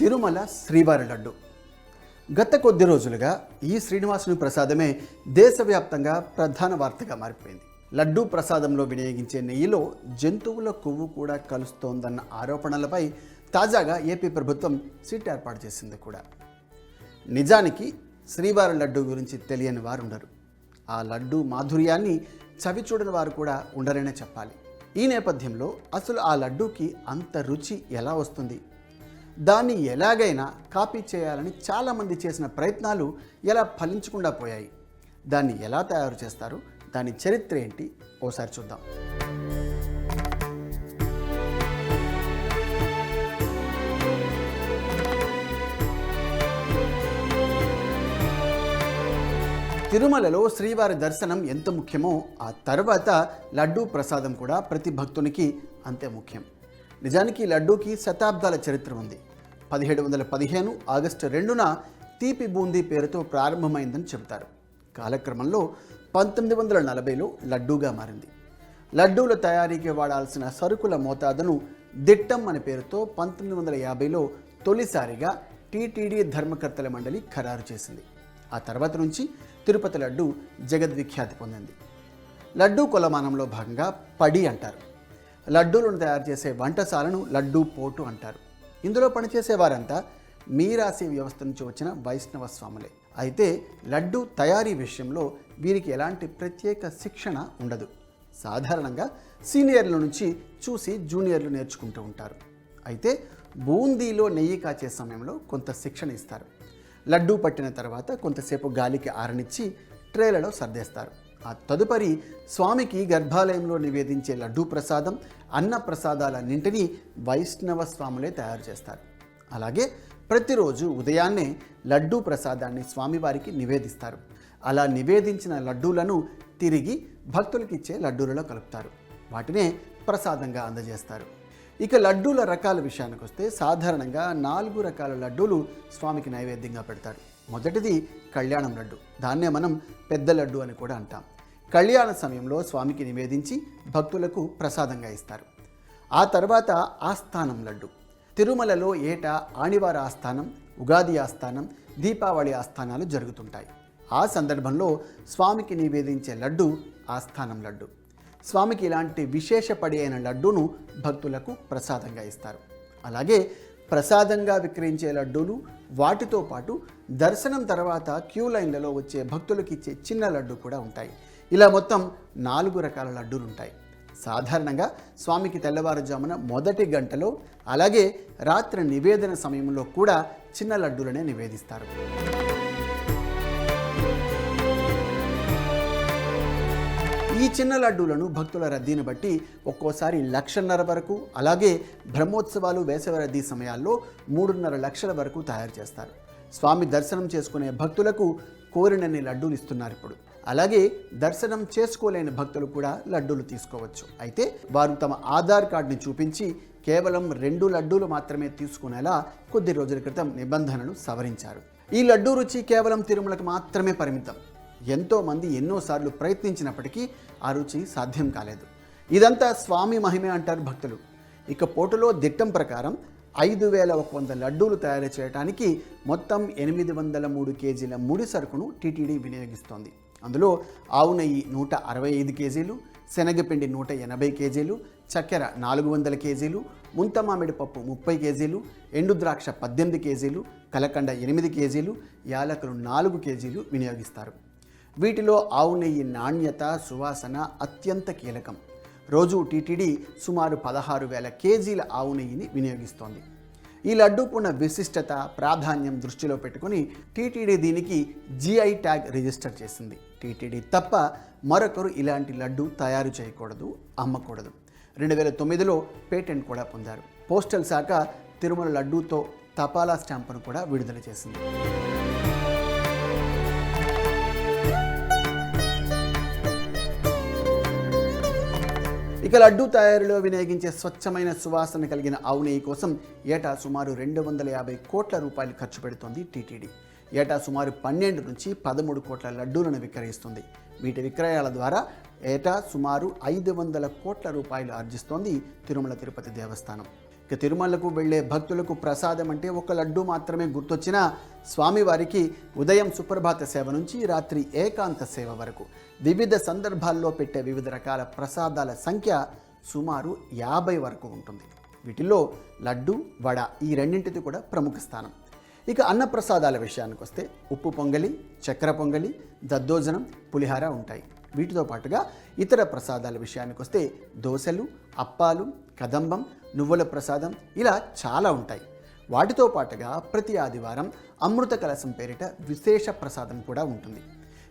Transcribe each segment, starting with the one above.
తిరుమల శ్రీవారి లడ్డు. గత కొద్ది రోజులుగా ఈ శ్రీనివాసుని ప్రసాదమే దేశవ్యాప్తంగా ప్రధాన వార్తగా మారిపోయింది. లడ్డూ ప్రసాదంలో వినియోగించే నెయ్యిలో జంతువుల కొవ్వు కూడా కలుస్తోందన్న ఆరోపణలపై తాజాగా ఏపీ ప్రభుత్వం సిట్ ఏర్పాటు చేసింది కూడా. నిజానికి శ్రీవారి లడ్డు గురించి తెలియని వారు ఉండరు ఆ లడ్డు మాధుర్యాన్ని చవి చూడని వారు కూడా ఉండరనే చెప్పాలి. ఈ నేపథ్యంలో అసలు ఆ లడ్డూకి అంత రుచి ఎలా వస్తుంది? దాన్ని ఎలాగైనా కాపీ చేయాలని చాలామంది చేసిన ప్రయత్నాలు ఎలా ఫలించకుండా పోయాయి? దాన్ని ఎలా తయారు చేస్తారు? దాని చరిత్ర ఏంటి? ఓసారి చూద్దాం. తిరుమలలో శ్రీవారి దర్శనం ఎంత ముఖ్యమో ఆ తర్వాత లడ్డూ ప్రసాదం కూడా ప్రతి భక్తునికి అంతే ముఖ్యం. నిజానికి లడ్డూకి శతాబ్దాల చరిత్ర ఉంది. పదిహేడు వందల పదిహేను ఆగస్టు రెండున తీపి బూందీ పేరుతో ప్రారంభమైందని చెబుతారు. కాలక్రమంలో పంతొమ్మిది వందల నలభైలో లడ్డూగా మారింది. లడ్డూల తయారీకి వాడాల్సిన సరుకుల మోతాదును దిట్టం అనే పేరుతో పంతొమ్మిది వందల యాభైలో తొలిసారిగా టీటీడీ ధర్మకర్తల మండలి ఖరారు చేసింది. ఆ తర్వాత నుంచి తిరుపతి లడ్డు జగద్విఖ్యాతి పొందింది. లడ్డూ కొలమానంలో భాగంగా పడి అంటారు. లడ్డూలను తయారు చేసే వంటశాలను లడ్డూ పోటు అంటారు. ఇందులో పనిచేసే వారంతా మీరాసి వ్యవస్థ నుంచి వచ్చిన వైష్ణవ స్వాములే. అయితే లడ్డూ తయారీ విషయంలో వీరికి ఎలాంటి ప్రత్యేక శిక్షణ ఉండదు. సాధారణంగా సీనియర్ల నుంచి చూసి జూనియర్లు నేర్చుకుంటూ ఉంటారు. అయితే బూందీలో నెయ్యి కాచే సమయంలో కొంత శిక్షణ ఇస్తారు. లడ్డూ పట్టిన తర్వాత కొంతసేపు గాలికి ఆరనిచ్చి ట్రేలలో సర్దేస్తారు. ఆ తదుపరి స్వామికి గర్భాలయంలో నివేదించే లడ్డూ ప్రసాదం అన్న ప్రసాదాలన్నింటినీ వైష్ణవ స్వాములే తయారు చేస్తారు. అలాగే ప్రతిరోజు ఉదయాన్నే లడ్డూ ప్రసాదాన్ని స్వామివారికి నివేదిస్తారు. అలా నివేదించిన లడ్డూలను తిరిగి భక్తులకిచ్చే లడ్డూలలో కలుపుతారు. వాటినే ప్రసాదంగా అందజేస్తారు. ఇక లడ్డూల రకాల విషయానికి వస్తే సాధారణంగా నాలుగు రకాల లడ్డూలు స్వామికి నైవేద్యంగా పెడతారు. మొదటిది కళ్యాణం లడ్డు. దాన్నే మనం పెద్ద లడ్డు అని కూడా అంటాం. కళ్యాణ సమయంలో స్వామికి నివేదించి భక్తులకు ప్రసాదంగా ఇస్తారు. ఆ తర్వాత ఆస్థానం లడ్డు. తిరుమలలో ఏటా ఆణివార ఆస్థానం ఉగాది ఆస్థానం దీపావళి ఆస్థానాలు జరుగుతుంటాయి. ఆ సందర్భంలో స్వామికి నివేదించే లడ్డు ఆస్థానం లడ్డు. స్వామికి ఇలాంటి విశేషపడి అయిన లడ్డూను భక్తులకు ప్రసాదంగా ఇస్తారు. అలాగే ప్రసాదంగా విక్రయించే లడ్డూలు వాటితో పాటు దర్శనం తర్వాత క్యూ లైన్లలో వచ్చే భక్తులకు ఇచ్చే చిన్న లడ్డు కూడా ఉంటాయి. ఇలా మొత్తం నాలుగు రకాల లడ్డూలు ఉంటాయి. సాధారణంగా స్వామికి తెల్లవారుజామున మొదటి గంటలో అలాగే రాత్రి నివేదన సమయంలో కూడా చిన్న లడ్డూలనే నివేదిస్తారు. ఈ చిన్న లడ్డూలను భక్తుల రద్దీని బట్టి ఒక్కోసారి లక్షన్నర వరకు అలాగే బ్రహ్మోత్సవాలు వేసవి రద్దీ సమయాల్లో మూడున్నర లక్షల వరకు తయారు చేస్తారు. స్వామి దర్శనం చేసుకునే భక్తులకు కోరినన్ని లడ్డూలు ఇస్తున్నారు ఇప్పుడు. అలాగే దర్శనం చేసుకోలేని భక్తులు కూడా లడ్డూలు తీసుకోవచ్చు. అయితే వారు తమ ఆధార్ కార్డుని చూపించి కేవలం రెండు లడ్డూలు మాత్రమే తీసుకునేలా కొద్ది రోజుల క్రితం నిబంధనలు సవరించారు. ఈ లడ్డూ రుచి కేవలం తిరుమలకు మాత్రమే పరిమితం. ఎంతోమంది ఎన్నోసార్లు ప్రయత్నించినప్పటికీ ఆ రుచి సాధ్యం కాలేదు. ఇదంతా స్వామి మహిమే అంటారు భక్తులు. ఇక పోటులో దిట్టం ప్రకారం ఐదు వేల ఒక వంద లడ్డూలు తయారు చేయడానికి మొత్తం ఎనిమిది వందల మూడు కేజీల ముడి సరుకును టీటీడీ వినియోగిస్తోంది. అందులో ఆవు నెయ్యి నూట అరవై ఐదు కేజీలు శనగపిండి నూట ఎనభై కేజీలు చక్కెర నాలుగు వందల కేజీలు ముంత మామిడి పప్పు ముప్పై కేజీలు ఎండు ద్రాక్ష పద్దెనిమిది కేజీలు కలకండ ఎనిమిది కేజీలు యాలకులు నాలుగు కేజీలు వినియోగిస్తారు. వీటిలో ఆవు నెయ్యి నాణ్యత సువాసన అత్యంత కీలకం. రోజు టీటీడీ సుమారు పదహారు వేల కేజీల ఆవు నెయ్యిని వినియోగిస్తోంది. ఈ లడ్డూకున్న విశిష్టత ప్రాధాన్యం దృష్టిలో పెట్టుకుని టీటీడీ దీనికి జిఐ ట్యాగ్ రిజిస్టర్ చేసింది. టీటీడీ తప్ప మరొకరు ఇలాంటి లడ్డు తయారు చేయకూడదు అమ్మకూడదు. రెండు వేల తొమ్మిదిలో పేటెంట్ కూడా పొందారు. పోస్టల్ శాఖ తిరుమల లడ్డూతో తపాలా స్టాంపును కూడా విడుదల చేసింది. ఇక లడ్డు తయారీలో వినియోగించే స్వచ్ఛమైన సువాసన కలిగిన ఆవు నెయ్యి కోసం ఏటా సుమారు రెండు వందల యాభై కోట్ల రూపాయలు ఖర్చు పెడుతోంది టీటీడీ. ఏటా సుమారు పన్నెండు నుంచి పదమూడు కోట్ల లడ్డూలను విక్రయిస్తుంది. వీటి విక్రయాల ద్వారా ఏటా సుమారు ఐదు వందల కోట్ల రూపాయలు ఆర్జిస్తోంది తిరుమల తిరుపతి దేవస్థానం. ఇక తిరుమలకు వెళ్ళే భక్తులకు ప్రసాదం అంటే ఒక లడ్డు మాత్రమే గుర్తొచ్చినా స్వామివారికి ఉదయం సుప్రభాత సేవ నుంచి రాత్రి ఏకాంత సేవ వరకు. వివిధ సందర్భాల్లో పెట్టే వివిధ రకాల ప్రసాదాల సంఖ్య సుమారు యాభై వరకు ఉంటుంది. వీటిల్లో లడ్డు వడ ఈ రెండింటిది కూడా ప్రముఖ స్థానం. ఇక అన్నప్రసాదాల విషయానికి వస్తే ఉప్పు పొంగలి చక్కెర పొంగలి దద్దోజనం పులిహార ఉంటాయి. వీటితో పాటుగా ఇతర ప్రసాదాల విషయానికి వస్తే దోశలు అప్పాలు కదంబం నువ్వుల ప్రసాదం ఇలా చాలా ఉంటాయి. వాటితో పాటుగా ప్రతి ఆదివారం అమృత కలసం పేరిట విశేష ప్రసాదం కూడా ఉంటుంది.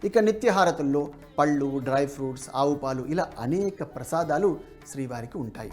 ఇక నిత్యహారతుల్లో పళ్ళు డ్రై ఫ్రూట్స్ ఆవు పాలు ఇలా అనేక ప్రసాదాలు శ్రీవారికి ఉంటాయి.